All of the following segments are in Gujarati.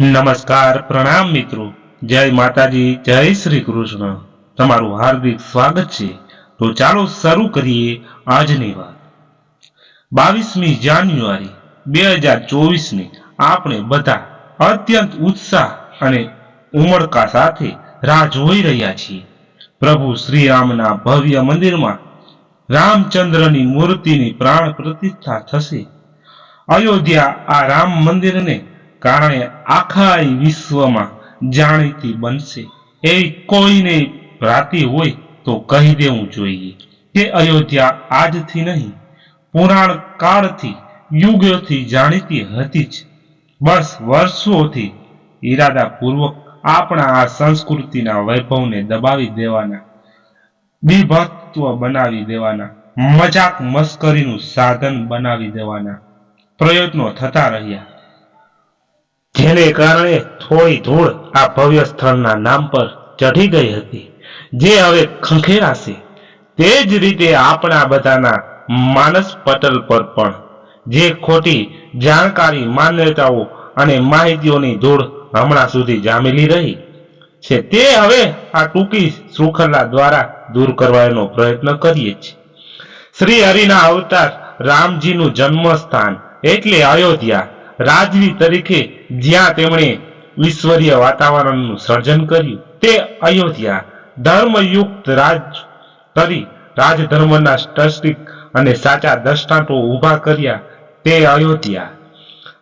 નમસ્કાર, પ્રણામ મિત્રો. જય માતાજી, જય શ્રી કૃષ્ણ. તમારું હાર્દિક સ્વાગત છે. તો ચાલો શરૂ કરીએ આજની વાત. બાવીસમી જાન્યુઆરી, બે હજાર ચોવીસની આપણે બધા અત્યંત ઉત્સાહ અને ઉમળકા સાથે રાહ જોઈ રહ્યા છીએ. પ્રભુ શ્રીરામના ભવ્ય મંદિરમાં રામચંદ્રની મૂર્તિની પ્રાણ પ્રતિષ્ઠા થશે. અયોધ્યા આ રામ મંદિરને કારણે આખા વિશ્વમાં જાણીતી બનશે. એ કોઈને ભ્રાતી હોય તો કહી દેવું જોઈએ કે અયોધ્યા આજથી નહીં, પુરાણ કાળથી, યુગોથી જાણીતી હતી જ. બસ વર્ષોથી ઈરાદાપૂર્વક આપણા આ સંસ્કૃતિના વૈભવને દબાવી દેવાના બીભત્વ બનાવી દેવાના, મજાક મસ્કરીનું સાધન બનાવી દેવાના પ્રયત્નો થતા રહ્યા. જેને કારણે થોડી ધૂળ આ ભવ્ય સ્થળના નામ પર ચઢી ગઈ હતી. જે હવે ખંખેરાશે. તે જ રીતે આપણા બધાના માનસ પટલ પર પણ. જે ખોટી જાણકારી, માન્યતાઓ અને માહિતીઓની ધૂળ હમણાં સુધી જામેલી રહી છે. તે હવે આ ટૂંકી શૃંખલા દ્વારા દૂર કરવાનો પ્રયત્ન કરીએ છીએ. શ્રી હરિના અવતાર રામજીનું જન્મસ્થાન એટલે અયોધ્યા. રાજવી તરીકે જ્યાં તેમણે ઈશ્વરીય વાતાવરણનું સર્જન કર્યું, તે અયોધ્યા ધર્મયુક્ત રાજ કરી રાજધર્મના સ્ટસ્ટિક અને સાચા દ્રષ્ટાંતો ઊભા કર્યા, તે અયોધ્યા.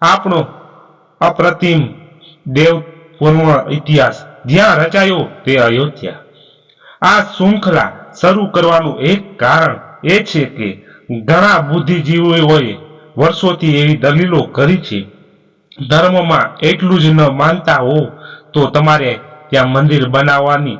આપણો અપ્રતિમ દેવ પૂર્વ ઇતિહાસ જ્યાં રચાયો, તે અયોધ્યા. આ શૃંખલા શરૂ કરવાનું એક કારણ એ છે કે ઘણા બુદ્ધિજીવીઓએ વર્ષોથી એવી દલીલો કરી છે, ધર્મમાં એટલું જ ન માનતા હો, તો તમારે ત્યાં મંદિર બનાવવાની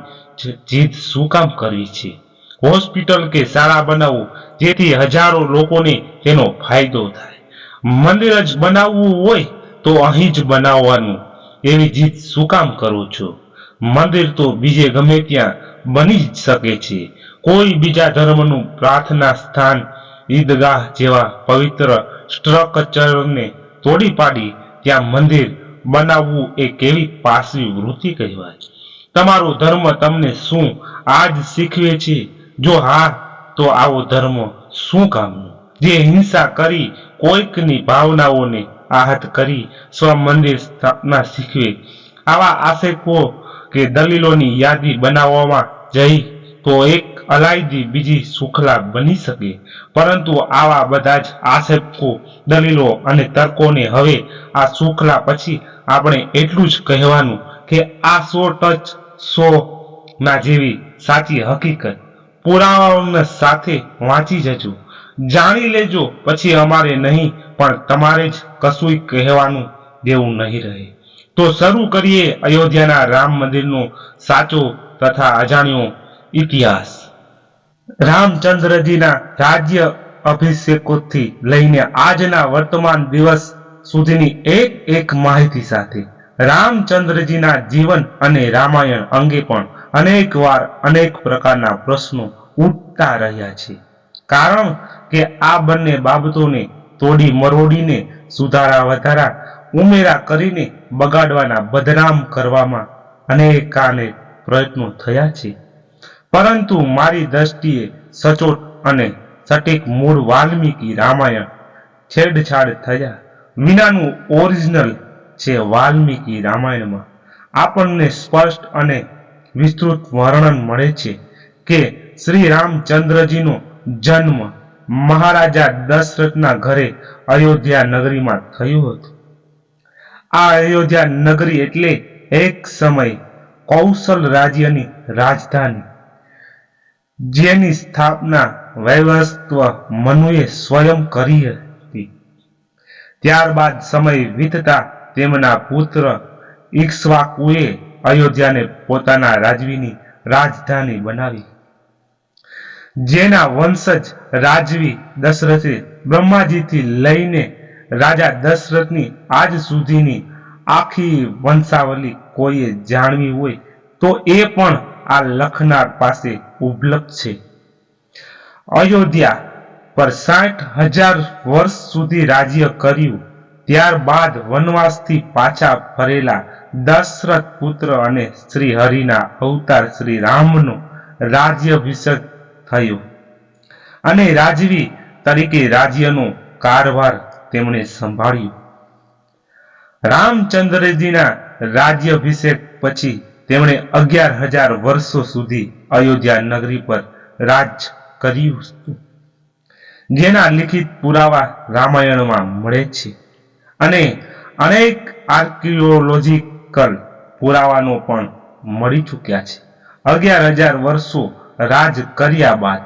જીત શું કામ કરવી છે? હોસ્પિટલ કે શાળા બનાવવું, જેથી હજારો લોકોને તેનો ફાયદો થાય. મંદિર જ બનાવવું હોય, તો અહીં જ બનાવવાનું. એવી જીત શું કામ કરો છો? મંદિર તો બીજે ગમે ત્યાં બની જ શકે છે. કોઈ બીજા ધર્મનું પ્રાર્થના સ્થાન ઈદગાહ જેવા પવિત્ર સ્ટ્રક્ચરને તોડી પાડી ત્યાં મંદિર બનાવવું એ કેવી પાસવી વૃત્તિ કહેવાય. તમારો ધર્મ તમને શું આજ શીખવે છે? જો હા, તો આવો ધર્મ શું કામનો? જે હિંસા કરી કોઈકની ભાવનાઓને આહત કરી સ્વ મંદિર સ્થાપના શીખવે. આવા આશેકો કે દલીલોની યાદી બનાવવામાં જઈ તો એક અલાયદી બીજી સુખલા બની શકે. પરંતુ આવા બધા જ આક્ષેપો, દલીલો અને તર્કોને હવે આ સુખલા પછી આપણે એટલું જ કહેવાનું કે આ સો ટચ સો ના જેવી સાચી હકીકત પુરાવાઓને સાથે વાંચી જજો. જાણી લેજો, પછી અમારે નહીં, પણ તમારે જ કશુંય કહેવાનું દેવું નહીં રહે. તો શરૂ કરીએ અયોધ્યાના રામ મંદિરનો સાચો તથા અજાણ્યો ઇતિહાસ. રામચંદ્રજીના રાજ્ય અભિષેકોથી લઈને આજના વર્તમાન દિવસ સુધીની એક એક માહિતી સાથે રામચંદ્રજીના જીવન અને રામાયણ અંગે પણ અનેક વાર અનેક પ્રકારના પ્રશ્નો ઉઠતા રહ્યા છે. કારણ કે આ બંને બાબતોને તોડી મરોડીને સુધારા વધારા ઉમેરા કરીને બગાડવાના બદનામ કરવામાં અનેકાને પ્રયત્નો થયા છે. પરંતુ મારી દ્રષ્ટિએ સચોટ અને સટીક મૂળ વાલ્મીકી રામાયણ છેડછાડ થયા. વિનાનું ઓરિજિનલ છે વાલ્મીકી રામાયણમાં. આપણને સ્પષ્ટ અને વિસ્તૃત વર્ણન મળે છે કે શ્રી રામચંદ્રજીનો જન્મ મહારાજા દશરથના ઘરે અયોધ્યા નગરીમાં થયો હતો. આ અયોધ્યા નગરી એટલે એક સમય કૌશલ રાજ્યની રાજધાની. જેની સ્થાપના વૈવસ્વ મનુએ સ્વયં કરી હતી. ત્યારબાદ સમય વીતતા તેમના પુત્ર ઈક્ષ્વાકુએ અયોધ્યાને પોતાના રાજવીની રાજધાની બનાવી. જેના વંશજ રાજવી દશરથે બ્રહ્માજીથી લઈને રાજા દશરથની આજ સુધીની આખી વંશાવલી કોઈએ જાણવી હોય તો એ પણ આ લખનાર પાસે ઉપલબ્ધ છે. અયોધ્યા પર સાઠ હજાર વર્ષ સુધી રાજ્ય કર્યું. ત્યારબાદ વનવાસથી પાછા ફરેલા દશરથ પુત્ર અને શ્રી હરિના અવતાર શ્રી રામનો રાજ્યાભિષેક થયો. અને રાજવી તરીકે રાજ્યનો કારભાર તેમણે સંભાળ્યો. રામચંદ્રજીના રાજ્યાભિષેક પછી તેમણે અગિયાર હજાર વર્ષો સુધી અયોધ્યા નગરી પર રાજ કર્યું જેના લિખિત પુરાવા રામાયણમાં મળે છે અને અનેક આર્કિયોલોજીકલ પુરાવાનો પણ મળી ચૂક્યા છે. અગિયાર હજાર વર્ષો રાજ કર્યા બાદ,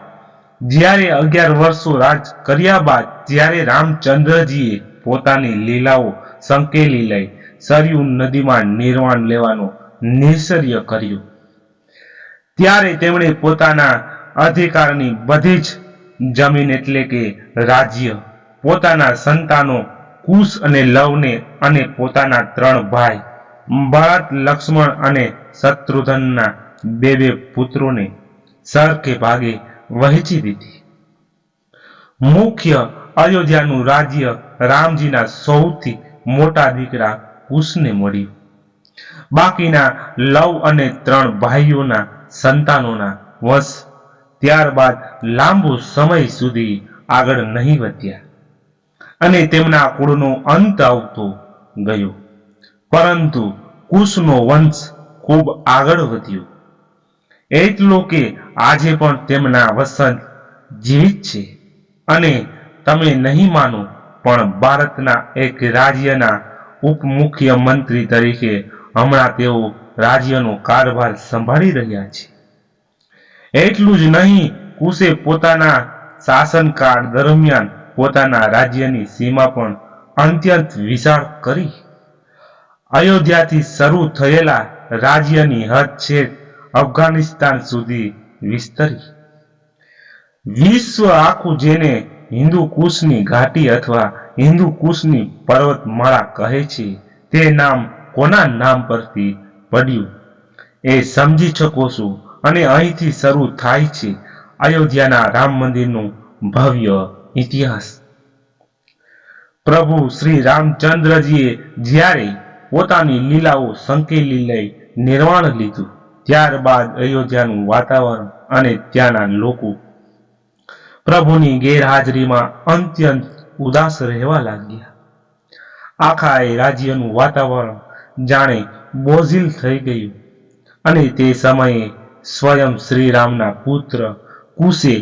જ્યારે અગિયાર વર્ષો રાજ કર્યા બાદ જ્યારે રામચંદ્રજીએ પોતાની લીલાઓ સંકેલી લઈ સરયુ નદીમાં નિર્વાણ લેવાનો નિશ્ચર્ય કર્યો. ત્યારે તેમણે પોતાના અધિકારની બધી જ જમીન એટલે કે રાજ્ય, પોતાના સંતાનો કુશ અને લવને અને પોતાના ત્રણ ભાઈ ભરત લક્ષ્મણ અને શત્રુધનના બે બે પુત્રોને સરખે ભાગે વહેંચી દીધી. મુખ્ય અયોધ્યાનું રાજ્ય રામજીના સૌથી મોટા દીકરા કુશને મળ્યું. બાકીના લવ અને ત્રણ ભાઈઓના સંતાનોના વશ ત્યારબાદ લાંબો સમય સુધી આગળ નહીં વધ્યા અને તેમના કુળનો અંત આવતો ગયો. પરંતુ કુશનો વંશ ખૂબ આગળ વધ્યો. એટલો કે આજે પણ તેમના વસંત જીવિત છે અને તમે નહીં માનો, પણ ભારતના એક રાજ્યના ઉપમુખ્યમંત્રી તરીકે હમણાં તેઓ રાજ્યનો કારભાર સંભાળી રહ્યા છે. એટલું જ નહીં, કુશે પોતાના શાસનકાળ દરમિયાન પોતાના રાજ્યની સીમા પણ અત્યંત વિશાળ કરી. અયોધ્યાથી શરૂ થયેલા રાજ્યની હદ છેક અફઘાનિસ્તાન સુધી વિસ્તરી. વિશ્વ આખું જેને હિન્દુ કુશની ઘાટી અથવા હિન્દુ કુશની પર્વતમાળા કહે છે, તે નામ કોના નામ પરથી પડ્યું એ સમજી શકો છો અને અહીંથી શરૂ થાય છે અયોધ્યાના રામ મંદિરનું ભવ્ય ઇતિહાસ. પ્રભુ શ્રી રામચંદ્રજીએ જ્યારે પોતાની લીલાઓ સંકેલી લઈ નિર્વાણ લીધું, ત્યારબાદ અયોધ્યાનું વાતાવરણ અને ત્યાંના લોકો પ્રભુની ગેરહાજરીમાં અત્યંત ઉદાસ રહેવા લાગ્યા. આખા એ રાજ્યનું વાતાવરણ જાણે બોઝિલ થઈ ગયું અને તે સમયે સ્વયં શ્રીરામના પુત્ર કુશે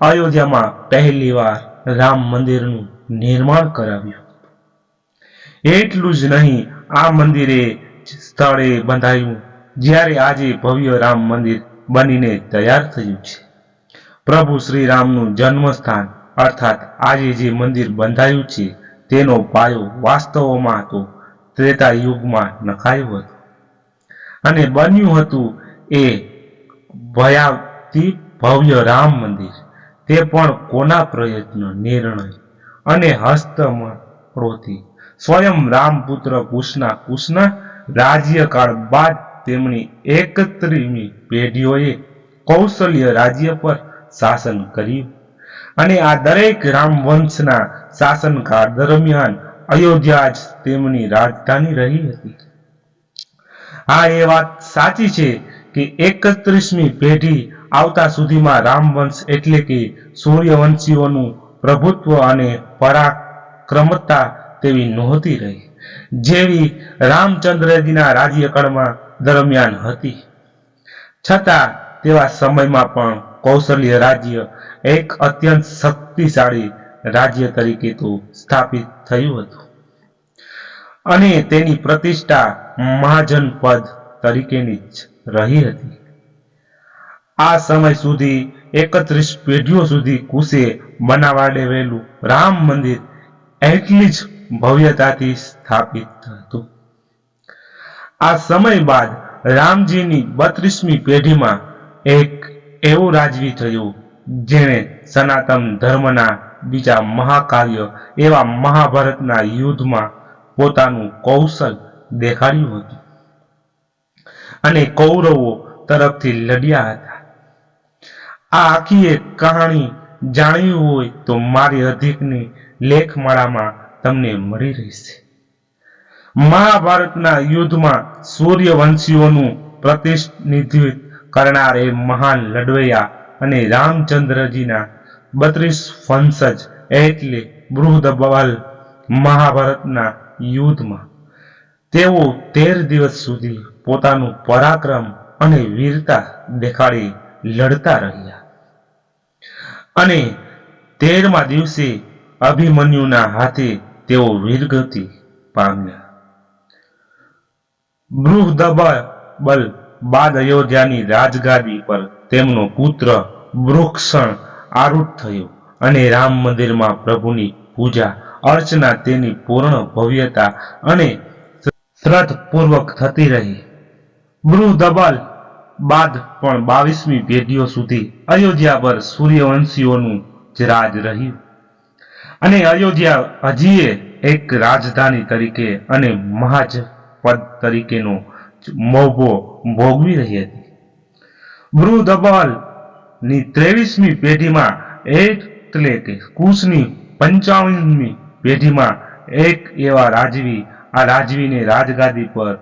અયોધ્યામાં પહેલીવાર રામ મંદિરનું નિર્માણ કરાવ્યું. એટલું જ નહીં, આ મંદિરે સ્થળે બંધાયું, જ્યારે આજે ભવ્ય રામ મંદિર બનીને તૈયાર થયું છે. પ્રભુ શ્રી રામનું જન્મસ્થાન, અર્થાત આજે જે મંદિર બંધાયું છે, તેનો પાયો વાસ્તવમાં તો ત્રેતા યુગમાં નખાયો હતો. અને બન્યું હતું એ ભયાવતી ભવ્ય રામ મંદિર. તે પણ કોના પ્રયત્ન, નિર્ણય અને હસ્તમળોથી સ્વયં રામપુત્ર કુશના કુશના રાજ્યકાળ બાદ તેમની એકત્રીમી પેઢીઓએ કૌશલ્ય રાજ્ય પર શાસન કર્યું અને આ દરેક રામવંશના શાસનકાળ દરમિયાન અયોધ્યા જ તેમની રાજધાની રહી હતી. આ એ વાત સાચી છે કે એકત્રીસમી પેઢી આવતા સુધીમાં રામવંશ એટલે કે સૂર્યવંશીઓનું પ્રભુત્વ અને પરાક્રમતા તેવી નહોતી રહી. જેવી રામચંદ્રજીના રાજ્યકાળમાં દરમિયાન હતી. છતાં તેવા સમયમાં પણ કૌશલ્ય રાજ્ય એક અત્યંત શક્તિશાળી રાજ્ય તરીકે તો સ્થાપિત થયું હતું. અને તેની પ્રતિષ્ઠા મહાજન પદ તરીકેની જ રહી હતી. આ સમય સુધી એકત્રીસ પેઢીઓ સુધી કુશે બનાવાડેલું રામ મંદિર એટલી જ ભવ્યતાથી સ્થાપિત હતું. આ સમય બાદ રામજીની બત્રીસમી પેઢીમાં એક એવું રાજવી થયું, જેણે સનાતન ધર્મના બીજા મહાકાવ્ય એવા મહાભારતના યુદ્ધમાં પોતાનું કૌશલ દેખાડ્યું હતું. અને કૌરવો તરફથી લડ્યા હતા. આ આખી એક કહાણી જાણવી હોય તો મારી અધિકની લેખમાળામાં તમને મળી રહેશે. મહાભારતના યુદ્ધમાં સૂર્યવંશીઓનું પ્રતિનિધિત્વ કરનાર એ મહાન લડવૈયા અને રામચંદ્રજીના બત્રીસ વંશજ, એટલે બૃહદબલ મહાભારતના યુદ્ધમાં. તેઓ તેર દિવસ સુધી પોતાનું પરાક્રમ અને વીરતા દેખાડી લડતા રહ્યા. અને તેરમા દિવસે અભિમન્યુના હાથે તેઓ વીરગતિ પામ્યા. બૃહદબલ બાદ અયોધ્યાની રાજગાદી પર તેમનો પુત્ર વૃક્ષણ આરૂઢ થયો અને રામ મંદિરમાં પ્રભુની પૂજા અર્ચના તેની પૂર્ણ ભવ્યતા અને શ્રદ્ધપૂર્વક થતી રહી. બૃહદબલ બાદ પણ બાવીસમી પેઢીઓ સુધી અયોધ્યા પર સૂર્યવંશીઓનું જ રાજ રહ્યું. અને અયોધ્યા હજીએ એક રાજધાની તરીકે અને મહાજ પદ તરીકેનો મોભો ભોગવી રહી હતી. બૃહદબલની ત્રેવીસમી પેઢીમાં એટલે કે કુશની પંચાવનમી પેઢીમાં એક એવા રાજવી આ રાજવીને રાજગાદી પર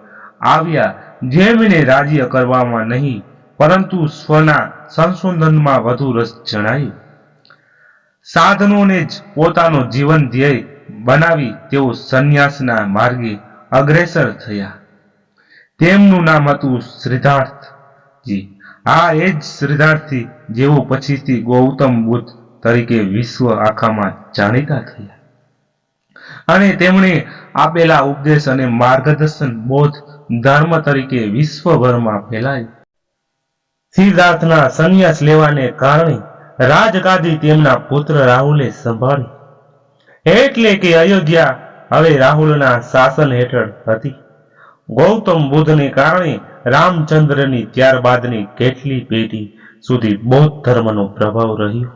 આવ્યા જેમને રાજ્ય કરવામાં નહીં, પરંતુ સ્વના સંશોધનમાં વધુ રસ જણાયો. સાધનોને જ પોતાનો જીવન ધ્યેય બનાવી તેઓ સંન્યાસના માર્ગે અગ્રેસર થયા. તેમનું નામ હતું સિદ્ધાર્થજી આ એ જ સિદ્ધાર્થી જેઓ પછીથી ગૌતમ બુદ્ધ તરીકે વિશ્વ આખામાં જાણીતા થયા. અને તેમણે આપેલા ઉપદેશ અને માર્ગદર્શન બૌદ્ધ ધર્મ તરીકે વિશ્વભરમાં ફેલાયું. સિદ્ધાર્થના સંન્યાસ લેવાને કારણે રાજગાદી તેમના પુત્ર રાહુલે સંભાળી એટલે કે અયોધ્યા હવે રાહુલના શાસન હેઠળ હતી. ગૌતમ બુદ્ધને કારણે રામચંદ્રની ત્યારબાદની કેટલી પેઢી સુધી બૌદ્ધ ધર્મનો પ્રભાવ રહ્યો.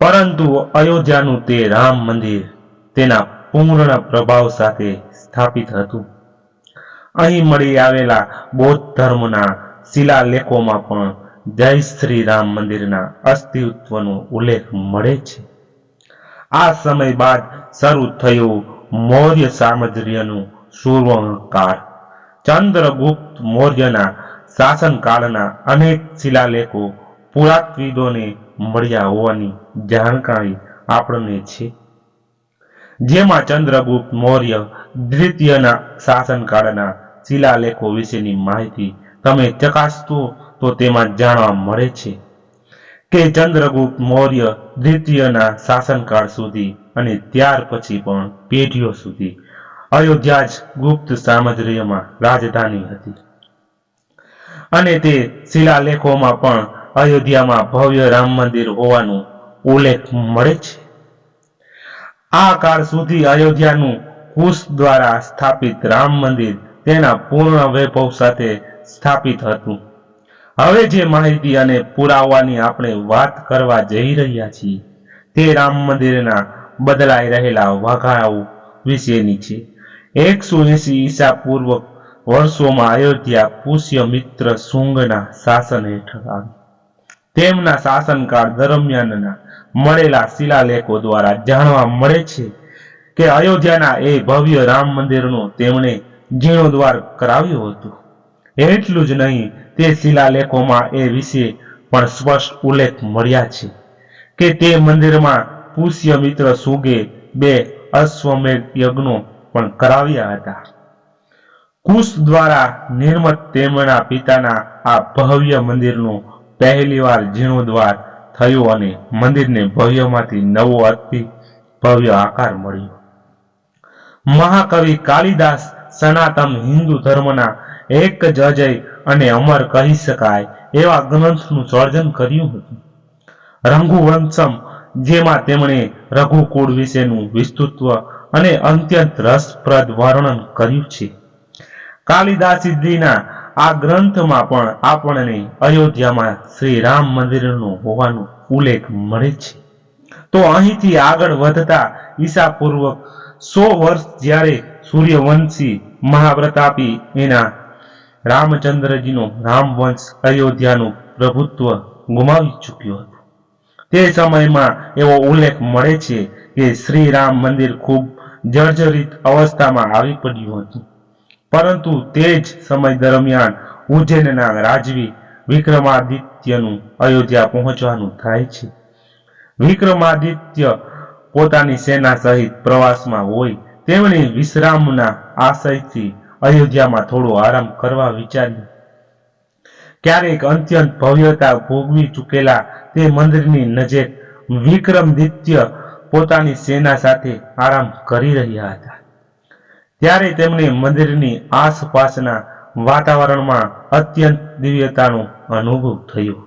પરંતુ અયોધ્યાનું તે રામ મંદિર તેના પૂર્ણ પ્રભાવ સાથે સ્થાપિત હતું. અહીં મળી આવેલા બૌદ્ધ ધર્મના શિલાલેખોમાં પણ જય શ્રી રામ મંદિરના અસ્તિત્વનો ઉલ્લેખ મળે છે. આ સમય બાદ શરૂ થયું મૌર્ય સામ્રાજ્યનું સુવર્ણકાળ. ચંદ્રગુપ્ત મૌર્યના શાસનકાળના અનેક શિલાલેખો પુરાત્વિદોને મળ્યા હોવાની જાણકારી આપણને છે. જેમાં ચંદ્રગુપ્ત મૌર્ય દ્વિતીયના શાસનકાળના શિલાલેખો વિશેની માહિતી તમે ચકાસતો તો તેમાં જાણવા મળે છે કે ચંદ્રગુપ્ત મૌર્ય દ્વિતીયના શાસનકાળ સુધી અને ત્યાર પછી પણ પેઢીઓ સુધી અયોધ્યા જ ગુપ્ત સામ્રાજ્યમાં રાજધાની હતી. અને તે શિલાલેખોમાં પણ અયોધ્યામાં ભવ્ય રામ મંદિર હોવાનો ઉલ્લેખ મળે છે. આ કાળ સુધી અયોધ્યાનું કુશ દ્વારા સ્થાપિત રામ મંદિર તેના પૂર્ણ વૈભવ સાથે સ્થાપિત હતું. હવે જે માહિતી અને પુરાવાની આપણે વાત કરવા જઈ રહ્યા છીએ, તે રામ મંદિરના બદલાઈ રહેલા વાઘાઓ વિશેની છે. એકસો એસી ઈસા પૂર્વ વર્ષોમાં અયોધ્યા પુષ્ય મિત્ર શુંગના શાસન હેઠળ આવી. તેમના શાસનકાળ દરમિયાનના મળેલા શિલાલેખો દ્વારા જાણવા મળે છે કે અયોધ્યાના એ ભવ્ય રામ મંદિરનું તેમણે જીર્ણોદ્વાર કરાવ્યું હતું. એટલું જ નહીં, તે શિલાલેખોમાં એ વિશે પણ સ્પષ્ટ ઉલ્લેખ મળ્યા છે કે તે મંદિરમાં પુષ્ય મિત્ર સુગે બે અશ્વમેઘ યજ્ઞો પણ કરાવ્યા હતા. કુશ દ્વારા નિર્મિત તેમના પિતાના આ ભવ્ય મંદિરનું પહેલીવાર જીર્ણોદ્વાર થયો અને મંદિરને ભવ્યમાંથી નવો અતિ ભવ્ય આકાર મળ્યો. મહાકવિ કાલિદાસ સનાતન હિન્દુ ધર્મના એક જ અજય અને અમર કહી શકાય એવા ગ્રંથનું સર્જન કર્યું હતું. રંગુવંશમ, જેમાં તેમણે રઘુકુળ વિશેનું વિસ્તૃત્વ અને અત્યંત રસપ્રદ વર્ણન કર્યું છે. કાલિદાસીજીના આ ગ્રંથમાં પણ આપણને અયોધ્યામાં શ્રી રામ મંદિરનો હોવાનો ઉલ્લેખ મળે છે. તો અહીંથી આગળ વધતા ઈસા પૂર્વ સો વર્ષ જ્યારે સૂર્યવંશી મહાવ્રતાપી એના રામચંદ્રજીનો રામવંશ અયોધ્યાનું પ્રભુત્વ ગુમાવી ચૂક્યો હતો. તે સમયમાં એવો ઉલ્લેખ મળે છે કે શ્રી રામ મંદિર ખૂબ જર્જરિત અવસ્થામાં આવી પડ્યું હતું. પરંતુ તે જ સમય દરમિયાન ઉજ્જૈનના રાજવી વિક્રમાદિત્યનું અયોધ્યા પહોંચવાનું થાય છે. વિક્રમાદિત્ય પોતાની સેના સહિત પ્રવાસમાં હોય તેમણે વિશ્રામના આશયથી અયોધ્યામાં થોડો આરામ કરવા વિચાર્યું. ક્યારેક અત્યંત ભવ્યતા ભોગવી ચૂકેલા તે મંદિરની નજીક વિક્રમદિત્ય પોતાની સેના સાથે આરામ કરી રહ્યા હતા. ત્યારે તેમને મંદિરની આસપાસના વાતાવરણમાં અત્યંત દિવ્યતાનો અનુભવ થયો.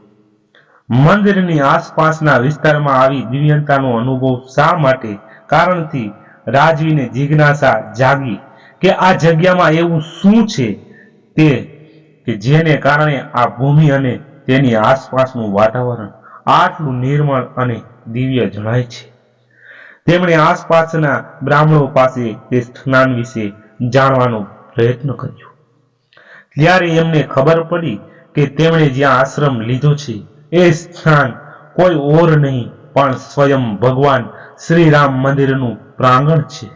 મંદિરની આસપાસના વિસ્તારમાં આવી દિવ્યતાનો અનુભવ શા માટે? કારણથી રાજવીને જિજ્ઞાસા જાગી કે આ જગ્યામાં એવું શું છે તે કે જેને કારણે આ ભૂમિ અને તેની આસપાસનું વાતાવરણ આટલું નિર્મળ અને દિવ્ય જણાય છે? તેમણે આસપાસના બ્રાહ્મણો પાસે તે સ્નાન વિશે જાણવાનો પ્રયત્ન કર્યો. ત્યારે એમને ખબર પડી કે તેમણે જ્યાં આશ્રમ લીધો છે, એ સ્થાન કોઈ ઓર નહીં, પણ સ્વયં ભગવાન શ્રી રામ મંદિરનું પ્રાંગણ છે.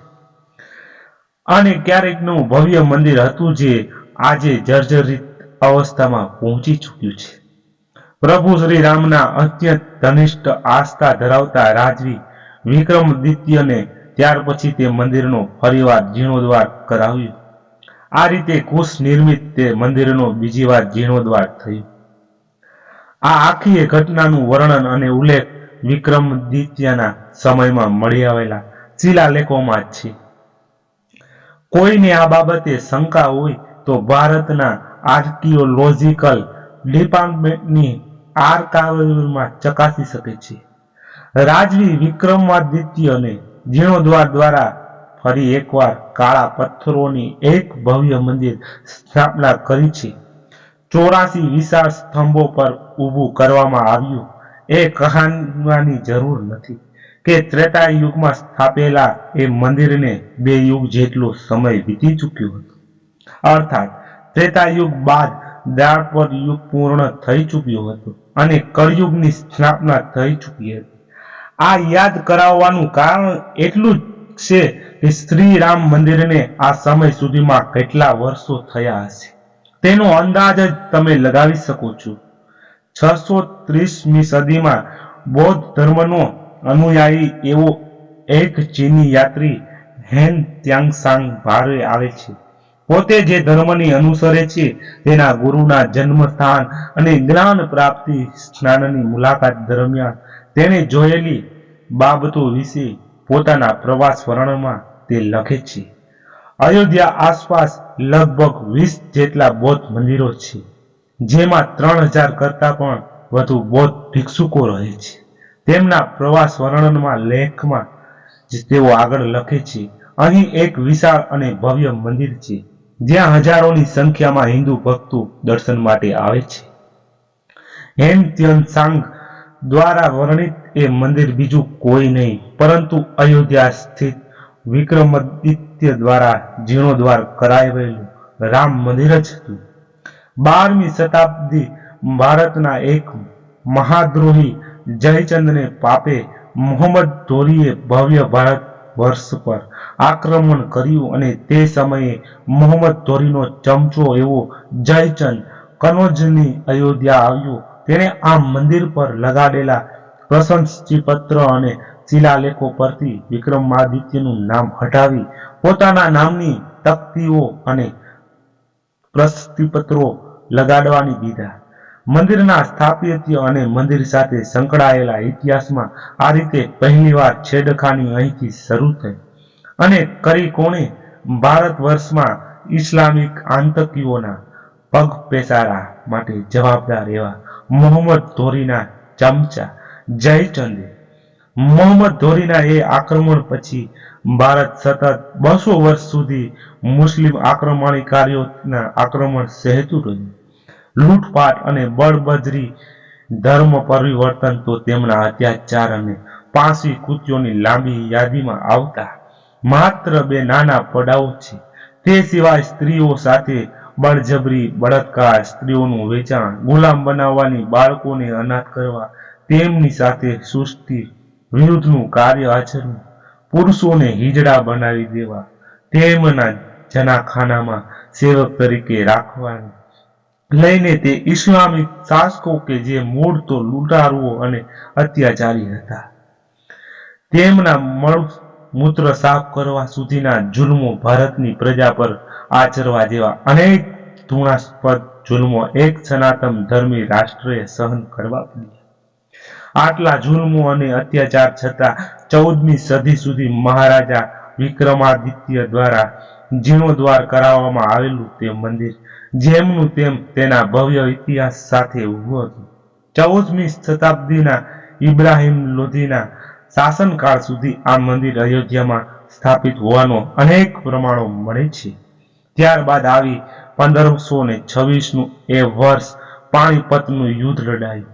અને ક્યારેકનું ભવ્ય મંદિર હતું જે આજે જર્જરિત અવસ્થામાં પહોંચી ચૂક્યું છે. પ્રભુ શ્રી રામના અત્યંત ઘનિષ્ઠ આસ્થા ધરાવતા રાજવી વિક્રમદિત્યને ત્યાર પછી તે મંદિરનો ફરીવાર જીર્ણોદ્વાર કરાવ્યો. આ રીતે કુશ નિર્મિત તે મંદિરનો બીજી વાર જીર્ણોદ્વાર થયું. આ આખી ઘટનાનું વર્ણન અને ઉલ્લેખ વિક્રમદિત્યના સમયમાં મળી આવેલા શિલાલેખોમાં જ છે. કોઈને આ બાબતે શંકા હોય તો ભારતના આર્કિયોલોજીકલ ડિપાર્ટમેન્ટની આર્કાઇવમાં ચકાસી શકે છે. રાજવી વિક્રમાદિત્યને જીર્ણોદ્વાર દ્વારા ફરી એકવાર કાળા પથ્થરોની એક ભવ્ય મંદિર સ્થાપના કરી છે. ચોરાસી વિશાળ સ્તંભો પર ઊભું કરવામાં આવ્યું. એ કહાનવાની જરૂર નથી કે ત્રેતા યુગમાં સ્થાપેલા એ મંદિરને બે યુગ જેટલો સમય વીતી ચૂક્યો હતો. અર્થાત ત્રેતા યુગ બાદ દ્વાપર યુગ પૂર્ણ થઈ ચૂક્યો હતો અને કળયુગની સ્થાપના થઈ ચૂકી હતી. આ યાદ કરાવવાનું કારણ એટલું જ છે કે શ્રી રામ મંદિરને આ સમય સુધીમાં કેટલા વર્ષો થયા હશે. તેનો અંદાજ જ તમે લગાવી શકો છો. છસો ત્રીસમી સદીમાં બૌદ્ધ ધર્મનો અનુયાયી એવો એક ચીની યાત્રી હેન ત્યાંગસાંગ ભારે આવે છે. પોતે જે ધર્મની અનુસરે છે તેના ગુરુના જન્મસ્થાન અને જ્ઞાન પ્રાપ્તિ સ્નાનની મુલાકાત દરમિયાન તેણે જોયેલી બાબતો વિશે પોતાના પ્રવાસ વર્ણનમાં તે લખે છે. અયોધ્યા આસપાસ લગભગ વીસ જેટલા બૌદ્ધ મંદિરો છે, જેમાં ત્રણ હજાર કરતા પણ વધુ બૌદ્ધ ભિક્ષુકો રહે છે. તેમના પ્રવાસ વર્ણનમાં લેખમાં તેઓ આગળ લખે છે, અહીં એક વિશાળ અને ભવ્ય મંદિર છે, જ્યાં હજારોની સંખ્યામાં હિન્દુ ભક્તો દર્શન માટે આવે છે. હેન ત્યનસાંગ દ્વારા વર્ણિત એ મંદિર બીજું કોઈ નહીં, પરંતુ અયોધ્યા સ્થિત વિક્રમાદિત્ય દ્વારા જીર્ણોદ્વાર કરાવેલું રામ મંદિર જ હતું. બારમી શતાબ્દી ભારતના એક મહાદ્રોહી જયચંદને પાપે મોહમ્મદ ધોરીએ ભવ્ય ભારત વર્ષ પર આક્રમણ કર્યું અને તે સમયે મોહમ્મદ ધોરીનો ચમચો એવો જયચંદ કનોજની અયોધ્યા આવ્યો તેણે આ મંદિર પર લગાડેલા પ્રશંસીપત્ર અને શિલાલેખો પરથી વિક્રમાદિત્યનું નામ હટાવી પોતાના નામની તકતીઓ અને પ્રશસ્તિપત્રો લગાડવાની દીધા. મંદિરના સ્થાપત્ય અને મંદિર સાથે સંકળાયેલા ઇતિહાસમાં આ રીતે પહેલીવાર છેડખાની અહીંથી શરૂ થઈ અને કરી કોણે ભારત વર્ષમાં ઇસ્લામિક આતંકીઓના પગ પેસારા માટે જવાબદાર એવા મોહમ્મદ ધોરીના ચમચા જયચંદે મોહમ્મદ ધોરીના એ આક્રમણ પછી ભારત સતત બસો વર્ષ સુધી મુસ્લિમ આક્રમણકારીઓના આક્રમણ સહેતું રહ્યું. લૂંટફાટ અને બળબજરી ધર્મ પરિવર્તન તો તેમના અત્યાચાર અને પાસી કૃત્યોની લાંબી યાદીમાં આવતા. માત્ર બે નાના પડાવો છે. તે સિવાય સ્ત્રીઓ સાથે બળજબરી, બળાત્કાર, સ્ત્રીઓનું વેચાણ, ગુલામ બનાવવાની બાળકોને અનાથ કરવા, તેમની સાથે સૃષ્ટિ વિરુદ્ધનું કાર્ય આચરવું, પુરુષોને હિજડા બનાવી દેવા, તેમના જનાખાનામાં સેવક તરીકે રાખવાની, લઈને તે ઇસ્લામિક શાસકો કે જે મૂળ તો લૂંટારુઓ અને અત્યાચારી હતા. તેમના મળ મૂત્ર સાફ કરવા સુધીના જુલ્મો ભારતની પ્રજા પર આચરવા જેવા અનેક ધૃણાસ્પદ જુલ્મો એક સનાતન ધર્મી રાષ્ટ્રએ સહન કરવા પડ્યા. આટલા જુલ્મો અને અત્યાચાર છતાં ચૌદમી સદી સુધી મહારાજા વિક્રમાદિત્ય દ્વારા જીર્ણોદ્વાર કરાવવામાં આવેલું તે મંદિર, જેમનું તેમ તેના ભવ્ય ઇતિહાસ સાથે ઊભું હતું. ચૌદમી શતાબ્દીના ઇબ્રાહિમ લોધીના શાસનકાળ સુધી આ મંદિર અયોધ્યામાં સ્થાપિત હોવાનો અનેક પ્રમાણો મળે છે. ત્યારબાદ આવી પંદરસો ને છવ્વીસનું એ વર્ષ પાણીપતનું યુદ્ધ લડાયું.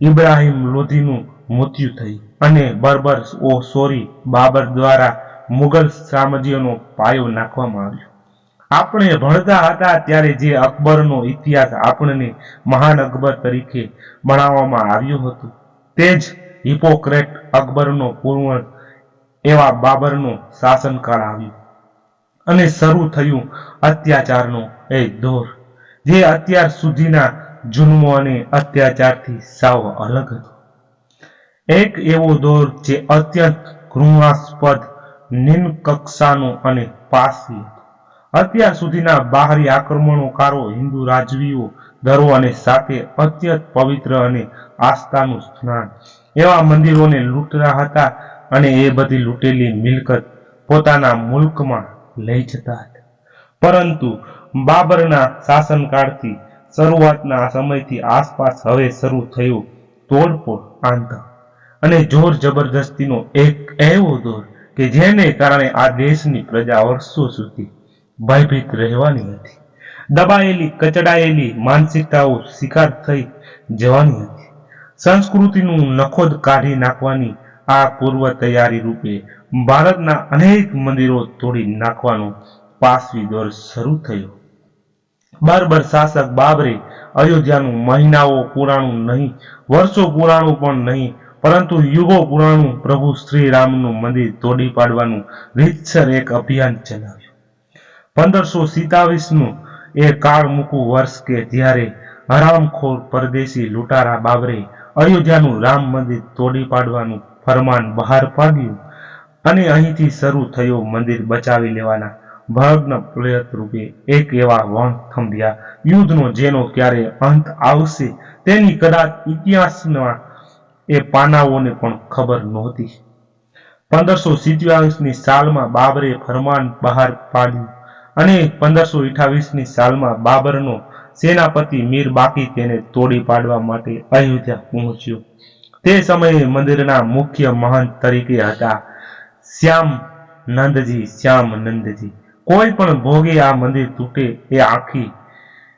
ઇબ્રાહિમ લોધીનું મૃત્યુ થઈ અને બર્બર ઓ સોરી બાબર દ્વારા મુગલ સામ્રાજ્યનો પાયો નાખવામાં આવ્યો. આપણે ભણતા હતા ત્યારે જે અકબરનો ઇતિહાસ આપણને મહાન અકબર તરીકે ભણાવવામાં આવ્યો હતો, તે જ હિપોક્રેટ અકબરનો પૂર્વ એવા બાબરનો શાસનકાળ આવ્યો. અને શરૂ થયું અત્યાચારનો એ દોર, જે અત્યાર સુધીના જુલ્મો અને અત્યાચારથી સાવ અલગ હતો. એક એવો દોર જે અત્યંત ઘૃણાસ્પદ નિમ્ન કક્ષાનો અને પાસી અત્યાર સુધીના બહારી આક્રમણોકારો, હિન્દુ રાજવીઓ, ધરો અને સાથે અત્યંત પવિત્ર અને આસ્થાનું સ્નાન એવા મંદિરોને લૂંટતા હતા અને એ બધી લૂંટેલી મિલકત પોતાના મુલ્કમાં લઈ જતા હતા. પરંતુ બાબરના શાસનકાળથી શરૂઆતના સમયથી આસપાસ હવે શરૂ થયું તોડફોડ આંતક અને જોર જબરદસ્તીનો એક એવો દોર કે જેને કારણે આ દેશની પ્રજા વર્ષો સુધી ભયભીત રહેવાની હતી. દબાયેલી, કચડાયેલી માનસિકતાઓ શિકાર થઈ જવાની હતી. સંસ્કૃતિનું નખોદ કાઢી નાખવાની આ પૂર્વ તૈયારી રૂપે ભારતના અનેક મંદિરો તોડી નાખવાનો પાસવી દોર શરૂ થયો. બર્બર શાસક બાબરે અયોધ્યાનું મહિનાઓ પુરાણું નહીં, વર્ષો પુરાણું પણ નહીં, પરંતુ યુગો પુરાણું પ્રભુ શ્રી રામનું મંદિર તોડી પાડવાનું રીતસર એક અભિયાન ચલાવ્યું. પંદરસો સિતાવીસનું એ કાળ મૂકું વર્ષ કે જ્યારે હરામખોર પરદેશી લૂંટારા બાબરે અયોધ્યાનું રામ મંદિર તોડી પાડવાનું ફરમાન બહાર પાડ્યું અને અહીંથી શરૂ થયો મંદિર બચાવી લેવાના ભગ્ન પ્રયત્ન રૂપે એક એવા વણ થંભ્યા. યુદ્ધનો જેનો ક્યારે અંત આવશે તેની કદાચ ઇતિહાસના એ પાનાઓને પણ ખબર નહોતી. પંદરસો સિત્યાવીસની સાલમાં બાબરે ફરમાન બહાર પાડ્યું અને પંદરસો અઠાવીસની સાલમાં બાબરનો સેનાપતિ મીર બાકી તેને તોડી પાડવા માટે અયોધ્યા પહોંચ્યો. તે સમયે મંદિરના મુખ્ય મહંત તરીકે હતા. શ્યામ નંદજી શ્યામ નંદજી. કોઈ પણ ભોગે આ મંદિર તૂટે એ આખી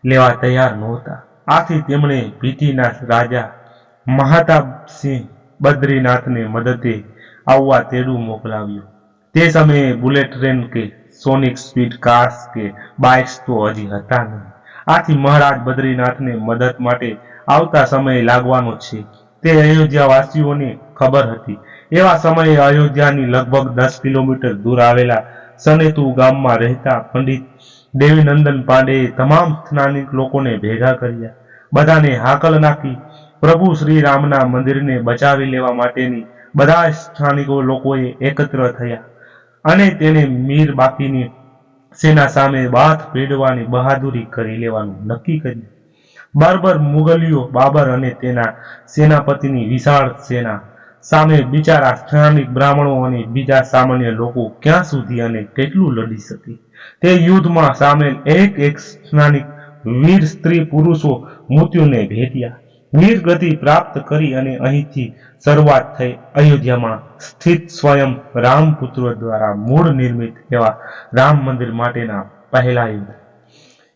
લેવા તૈયાર નહોતા. આથી તેમણે ભીટીના રાજા મહાતાબસિંહ બદ્રીનાથને મદદે આવવા તેડું મોકલાવ્યું. તે સમયે બુલેટ ટ્રેન કે સોનિક સ્પીડ કાર્સ કે બાઇક્સ તો હજી હતા નહીં. આથી મહારાજ બદ્રીનાથને મદદ માટે આવતા સમય લાગવાનો છે. તે અયોધ્યાવાસીઓને ખબર હતી. એવા સમયે અયોધ્યાની લગભગ દસ કિલોમીટર દૂર આવેલા સનેતુ ગામમાં રહેતા પંડિત દેવીનંદન પાંડેએ તમામ સ્થાનિક લોકોને ભેગા કર્યા. બધાને હાકલ નાખી પ્રભુ શ્રી રામના મંદિરને બચાવી લેવા માટેની બધા સ્થાનિકો લોકોએ એકત્ર થયા અને તેને મીર બાકીની સેના સામે બાથ ભેડવાની બહાદુરી કરી લેવાનું નક્કી કર્યું. બારબર મુગલીઓ, બાબર અને તેના સેનાપતિની વિશાળ સેના. સામે બિચારા સ્થાનિક બ્રાહ્મણો અને બીજા સામાન્ય લોકો ક્યાં સુધી અને કેટલું લડી શકે? તે યુદ્ધમાં સામેલ એક એક સ્થાનિક વીર સ્ત્રી પુરુષો મૃત્યુને ભેટ્યા. વીર ગતિ પ્રાપ્ત કરી અને અહીંથી શરૂઆત થઈ અયોધ્યામાં સ્થિત સ્વયં રામપુત્ર દ્વારા મૂળ નિર્મિત એવા રામ મંદિર માટેના પહેલા યુદ્ધ.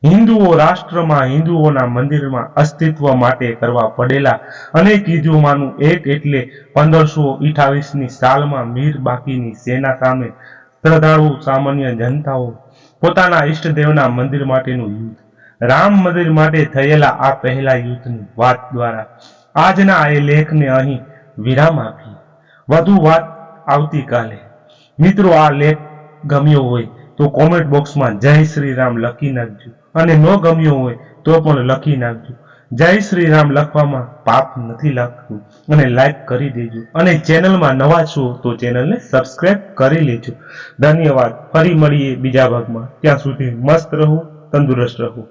હિન્દુઓ રાષ્ટ્રમાં, હિન્દુઓના મંદિરમાં અસ્તિત્વ માટે કરવા પડેલા અનેક યુદ્ધોમાંનું એક એટલે પંદરસો અઠાવીસની સાલમાં મીર બાકીની સેના સામે શ્રદ્ધાળુ સામાન્ય જનતાઓ પોતાના ઈષ્ટદેવના મંદિર માટેનું યુદ્ધ. રામ મંદિર માટે થયેલા આ પહેલા યુદ્ધની વાત દ્વારા આજના એ લેખને અહીં વિરામ આપી વધુ વાત આવતીકાલે. મિત્રો, આ લેખ ગમ્યો હોય તો કોમેન્ટ બોક્સમાં જય શ્રી રામ લખી નાખજો. અને ન ગમ્યો હોય તો પણ લખી નાખજો. જય શ્રી રામ લખવામાં પાપ નથી લાગતું. અને લાઈક કરી દેજો. અને ચેનલમાં નવા છો તો ચેનલને સબસ્ક્રાઇબ કરી લેજો. ધન્યવાદ. ફરી મળીએ બીજા ભાગમાં. ત્યાં સુધી મસ્ત રહો, તંદુરસ્ત રહો.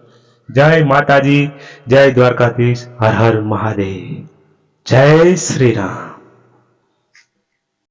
જય માતાજી, જય દ્વારકાધીશ. હર હર મહાદેવ. જય શ્રી રામ